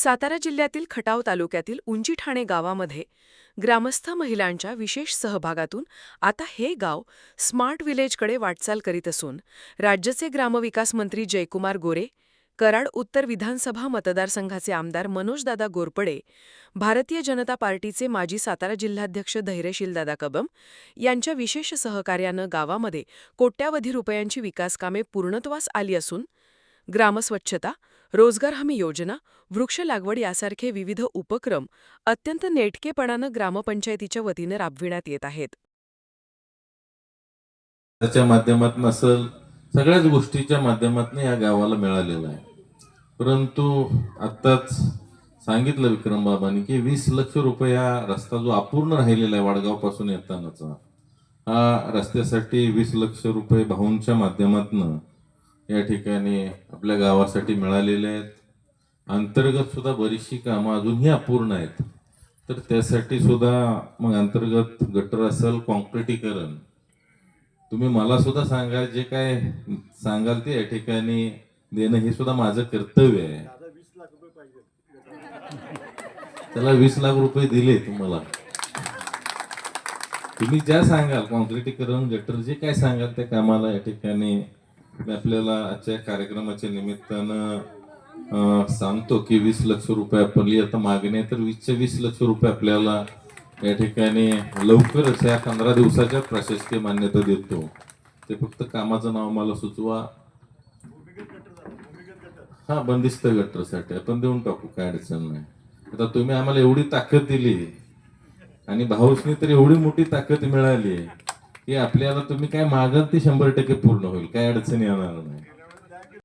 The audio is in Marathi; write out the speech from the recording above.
सातारा जिल्ह्यातील खटाव तालुक्यातील उंचीठाणे गावामध्ये ग्रामस्थ महिलांच्या विशेष सहभागातून आता हे गाव स्मार्ट विलेजकडे वाटचाल करीत असून राज्याचे ग्रामविकास मंत्री जयकुमार गोरे कराड उत्तर विधानसभा मतदारसंघाचे आमदार मनोजदादा गोरपडे भारतीय जनता पार्टीचे माजी सातारा जिल्हाध्यक्ष धैर्यशीलदादा कबम यांच्या विशेष सहकार्यानं गावामध्ये कोट्यावधी रुपयांची विकासकामे पूर्णत्वास आली असून ग्रामस्वच्छता रोजगार हमी योजना वृक्ष लागवड यासारखे विविध उपक्रम अत्यंत नेटकेपणानं ग्रामपंचायतीच्या वतीनं राबविण्यात येत आहेत. त्याच्या माध्यमातून असेल सगळ्याच गोष्टीच्या माध्यमातून या गावाला मिळालेलं आहे. परंतु आत्ताच सांगितलं विक्रम बाबांनी की वीस लक्ष रुपये हा रस्ता जो अपूर्ण राहिलेला आहे वाडगावपासून येतानाचा हा रस्त्यासाठी वीस लक्ष रुपये भाऊंच्या माध्यमातून या ठिकाणी आपल्या गावासाठी मिळालेले आहेत. अंतर्गत सुद्धा बरीचशी कामं अजूनही अपूर्ण आहेत. तर त्यासाठी सुद्धा मग अंतर्गत गटर असेल कॉन्क्रिटीकरण. तुम्ही मला सुद्धा सांगाल जे काय सांगाल ते या ठिकाणी देणं हे सुद्धा माझं कर्तव्य आहे. त्याला वीस लाख रुपये दिले तुम्हाला. तुम्ही ज्या सांगाल कॉन्क्रिटीकरण गटर जे काय सांगाल त्या कामाला या ठिकाणी आपल्याला आजच्या कार्यक्रमाच्या निमित्तानं सांगतो की वीस लक्ष रुपये आपली आता मागणी आहे तर वीसच्या वीस लक्ष रुपये आपल्याला या ठिकाणी लवकरच या पंधरा दिवसाच्या प्रशासकीय मान्यता देतो. ते फक्त कामाचं नाव मला सुचवा. हा बंदिस्त गटरसाठी. आपण देऊन टाकू काय अडचण नाही. आता तुम्ही आम्हाला एवढी ताकद दिली आणि भाऊसनी तर एवढी मोठी ताकद मिळाली. की आपल्याला तुम्ही काय मागाल ते शंभर टक्के पूर्ण होईल. काय अडचणी येणार नाही.